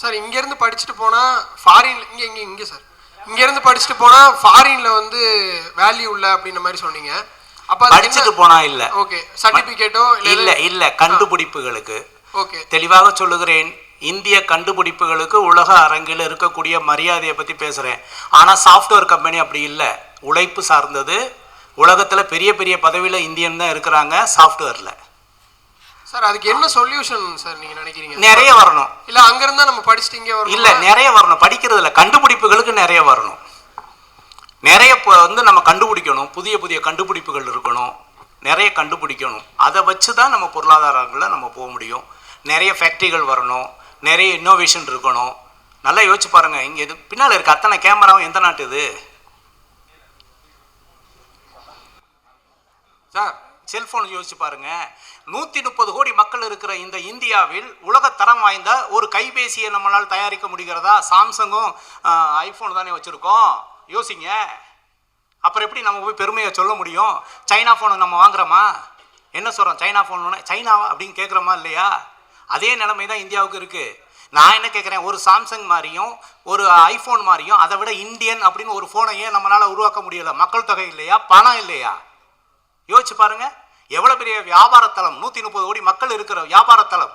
Sir இங்கேருந்து படிச்சுட்டு போனால் ஃபாரின்ல இங்கே இங்கே இங்கே சார். இங்கேருந்து படிச்சுட்டு போனால் ஃபாரினில் வந்து வேல்யூ இல்லை அப்படின்ற மாதிரி சொன்னீங்க. அப்போ படிச்சுட்டு போனா இல்ல. ஓகே சர்டிஃபிகேட்டோ இல்ல இல்ல கண்டுபிடிப்புகளுக்கு. ஓகே தெளிவாக சொல்லுகிறேன் இந்திய கண்டுபிடிப்புகளுக்கு உலக அரங்கில் இருக்கக்கூடிய மரியாதையை பற்றி பேசுகிறேன் ஆனால் சாஃப்ட்வேர் கம்பெனி அப்படி இல்லை. உழைப்பு சார்ந்தது. உலகத்தில் பெரிய பெரிய பதவியில் இந்தியன் தான் இருக்கிறாங்க சாஃப்ட்வேரில் சார் அதுக்கு என்ன சொல்யூஷன் சார் நீங்கள் நினைக்கிறீங்க? நிறைய வரணும். இல்லை தான் நம்ம படிச்சுட்டு இங்கே வரணும்? இல்லை நிறைய வரணும். படிக்கிறதுல கண்டுபிடிப்புகளுக்கு நிறைய வரணும். நிறைய இப்போ வந்து நம்ம கண்டுபிடிக்கணும். புதிய புதிய கண்டுபிடிப்புகள் இருக்கணும். நிறைய கண்டுபிடிக்கணும். அதை வச்சு தான் நம்ம பொருளாதாரங்களில் நம்ம போக முடியும். நிறைய ஃபேக்ட்ரிகள் வரணும். நிறைய இன்னோவேஷன் இருக்கணும். நல்லா யோசிச்சு பாருங்க. இங்கே இது பின்னால் இருக்க அத்தனை கேமராவும் எந்த நாட்டு இது? சார் செல்போன் யோசிச்சு பாருங்க. நூற்றி முப்பது கோடி மக்கள் இருக்கிற இந்த இந்தியாவில் உலகத்தரம் வாய்ந்த ஒரு கைபேசியை நம்மளால் தயாரிக்க முடிகிறதா? சாம்சங்கும் ஐஃபோன் தானே வச்சுருக்கோம். யோசிங்க. அப்புறம் எப்படி நம்ம போய் பெருமையை சொல்ல முடியும்? சைனா ஃபோனை நம்ம வாங்குறோமா? என்ன சொல்கிறோம் சைனா ஃபோன் சைனாவா அப்படின்னு கேட்குறோமா இல்லையா? அதே நிலைமை தான் இந்தியாவுக்கு இருக்குது நான் என்ன கேட்குறேன் ஒரு சாம்சங் மாதிரியும் ஒரு ஐஃபோன் மாதிரியும் அதை விட இந்தியன் அப்படின்னு ஒரு ஃபோனை ஏன் நம்மளால் உருவாக்க முடியலை. மக்கள் தொகை இல்லையா? பணம் இல்லையா? யோசிச்சு பாருங்கள் எவ்வளோ பெரிய வியாபார தளம் முப்பது கோடி மக்கள் இருக்கிற வியாபாரத்தலம்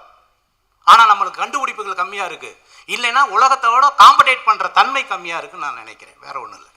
அவனுக்கு கண்டுபிடிப்புகள் கம்மியா இருக்கு. இல்லைன்னா உலகத்தோட காம்படேட் பண்ற தன்மை கம்மியா இருக்குன்னு நான் நினைக்கிறேன். வேற ஒண்ணும் இல்லை.